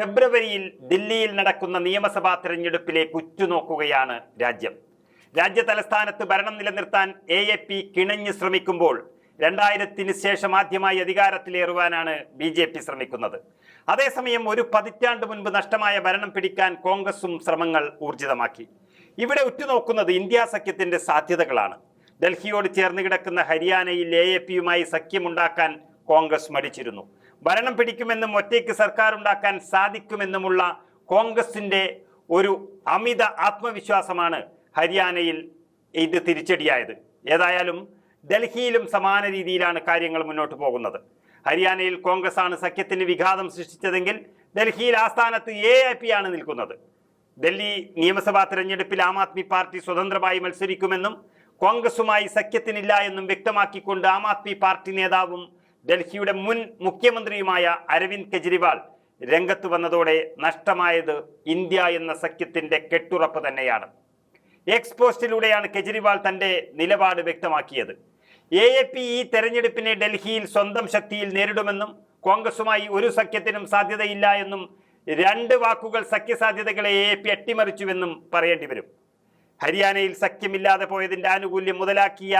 ഫെബ്രുവരിയിൽ ദില്ലിയിൽ നടക്കുന്ന നിയമസഭാ തെരഞ്ഞെടുപ്പിലേക്ക് ഉറ്റുനോക്കുകയാണ് രാജ്യം. രാജ്യ തലസ്ഥാനത്ത് ഭരണം നിലനിർത്താൻ എ എ പി കിണഞ്ഞ് ശ്രമിക്കുമ്പോൾ രണ്ടായിരത്തിന് ശേഷം ആദ്യമായി അധികാരത്തിലേറുവാനാണ് ബി ജെ പി ശ്രമിക്കുന്നത്. അതേസമയം ഒരു പതിറ്റാണ്ട് മുൻപ് നഷ്ടമായ ഭരണം പിടിക്കാൻ കോൺഗ്രസും ശ്രമങ്ങൾ ഊർജിതമാക്കി. ഇവിടെ ഉറ്റുനോക്കുന്നത് ഇന്ത്യ സഖ്യത്തിന്റെ സാധ്യതകളാണ്. ഡൽഹിയോട് ചേർന്ന് കിടക്കുന്ന ഹരിയാനയിൽ എ എ പിയുമായി സഖ്യമുണ്ടാക്കാൻ കോൺഗ്രസ് മടിച്ചിരുന്നു ഭരണം പിടിക്കുമെന്നും ഒറ്റയ്ക്ക് സർക്കാർ ഉണ്ടാക്കാൻ സാധിക്കുമെന്നുമുള്ള കോൺഗ്രസിന്റെ ഒരു അമിത ആത്മവിശ്വാസമാണ് ഹരിയാനയിൽ ഇത് തിരിച്ചടിയായത്. ഏതായാലും ഡൽഹിയിലും സമാന രീതിയിലാണ് കാര്യങ്ങൾ മുന്നോട്ട് പോകുന്നത്. ഹരിയാനയിൽ കോൺഗ്രസ് ആണ് സഖ്യത്തിന് വിഘാതം സൃഷ്ടിച്ചതെങ്കിൽ ഡൽഹിയിൽ ആസ്ഥാനത്ത് എ ഐ പി ആണ് നിൽക്കുന്നത്. ഡൽഹി നിയമസഭാ തെരഞ്ഞെടുപ്പിൽ ആം ആദ്മി പാർട്ടി സ്വതന്ത്രമായി മത്സരിക്കുമെന്നും കോൺഗ്രസുമായി സഖ്യത്തിനില്ല എന്നും വ്യക്തമാക്കിക്കൊണ്ട് ആം ആദ്മി പാർട്ടി നേതാവും ഡൽഹിയുടെ മുൻ മുഖ്യമന്ത്രിയുമായ അരവിന്ദ് കെജ്രിവാൾ രംഗത്ത് വന്നതോടെ നഷ്ടമായത് ഇന്ത്യ എന്ന സഖ്യത്തിന്റെ കെട്ടുറപ്പ് തന്നെയാണ്. എക്സ് പോസ്റ്റിലൂടെയാണ് കെജ്രിവാൾ തന്റെ നിലപാട് വ്യക്തമാക്കിയത്. എ എ പി ഈ തെരഞ്ഞെടുപ്പിനെ ഡൽഹിയിൽ സ്വന്തം ശക്തിയിൽ നേരിടുമെന്നും കോൺഗ്രസുമായി ഒരു സഖ്യത്തിനും സാധ്യതയില്ല എന്നും രണ്ട് വാക്കുകൾ സഖ്യസാധ്യതകളെ എ പി അട്ടിമറിച്ചുവെന്നും പറയേണ്ടി വരും. ഹരിയാനയിൽ സഖ്യമില്ലാതെ പോയതിന്റെ ആനുകൂല്യം മുതലാക്കിയ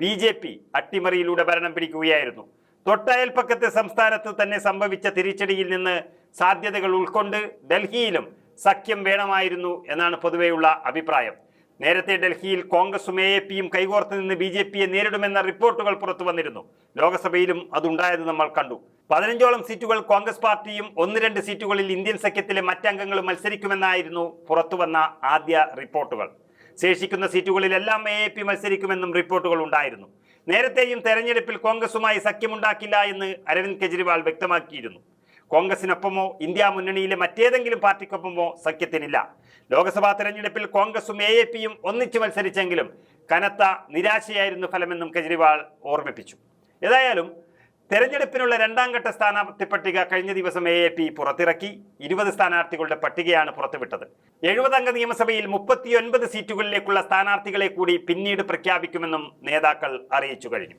ബി ജെ പി അട്ടിമറിയിലൂടെ ഭരണം പിടിക്കുകയായിരുന്നു. തൊട്ടയൽപ്പക്കത്തെ സംസ്ഥാനത്ത് തന്നെ സംഭവിച്ച തിരിച്ചടിയിൽ നിന്ന് സാധ്യതകൾ ഉൾക്കൊണ്ട് ഡൽഹിയിലും സഖ്യം വേണമായിരുന്നു എന്നാണ് പൊതുവെയുള്ള അഭിപ്രായം. നേരത്തെ ഡൽഹിയിൽ കോൺഗ്രസും എ എ പിയും കൈകോർത്ത് നിന്ന് ബി ജെ പിയെ നേരിടുമെന്ന റിപ്പോർട്ടുകൾ പുറത്തു വന്നിരുന്നു. ലോക്സഭയിലും അതുണ്ടായത് നമ്മൾ കണ്ടു. പതിനഞ്ചോളം സീറ്റുകൾ കോൺഗ്രസ് പാർട്ടിയും ഒന്ന് രണ്ട് സീറ്റുകളിൽ ഇന്ത്യൻ സഖ്യത്തിലെ മറ്റംഗങ്ങളും മത്സരിക്കുമെന്നായിരുന്നു പുറത്തുവന്ന ആദ്യ റിപ്പോർട്ടുകൾ. ശേഷിക്കുന്ന സീറ്റുകളിലെല്ലാം എ എ പി മത്സരിക്കുമെന്നും റിപ്പോർട്ടുകൾ ഉണ്ടായിരുന്നു. നേരത്തെയും തെരഞ്ഞെടുപ്പിൽ കോൺഗ്രസുമായി സഖ്യമുണ്ടാക്കില്ല എന്ന് അരവിന്ദ് കെജ്രിവാൾ വ്യക്തമാക്കിയിരുന്നു. കോൺഗ്രസിനൊപ്പമോ ഇന്ത്യ മുന്നണിയിലെ മറ്റേതെങ്കിലും പാർട്ടിക്കൊപ്പമോ സഖ്യത്തിനില്ല. ലോക്സഭാ തെരഞ്ഞെടുപ്പിൽ കോൺഗ്രസും എ എ പിയും ഒന്നിച്ച് മത്സരിച്ചെങ്കിലും കനത്ത നിരാശയായിരുന്നു ഫലമെന്നും കെജ്രിവാൾ ഓർമ്മിപ്പിച്ചു. ഏതായാലും തെരഞ്ഞെടുപ്പിനുള്ള രണ്ടാം ഘട്ട സ്ഥാനാർത്ഥി പട്ടിക കഴിഞ്ഞ ദിവസം എ എ പി പുറത്തിറക്കി. ഇരുപത് സ്ഥാനാർത്ഥികളുടെ പട്ടികയാണ് പുറത്തുവിട്ടത്. എഴുപതംഗ നിയമസഭയിൽ മുപ്പത്തിയൊൻപത് സീറ്റുകളിലേക്കുള്ള സ്ഥാനാർത്ഥികളെ കൂടി പിന്നീട് പ്രഖ്യാപിക്കുമെന്നും നേതാക്കൾ അറിയിച്ചു കഴിഞ്ഞു.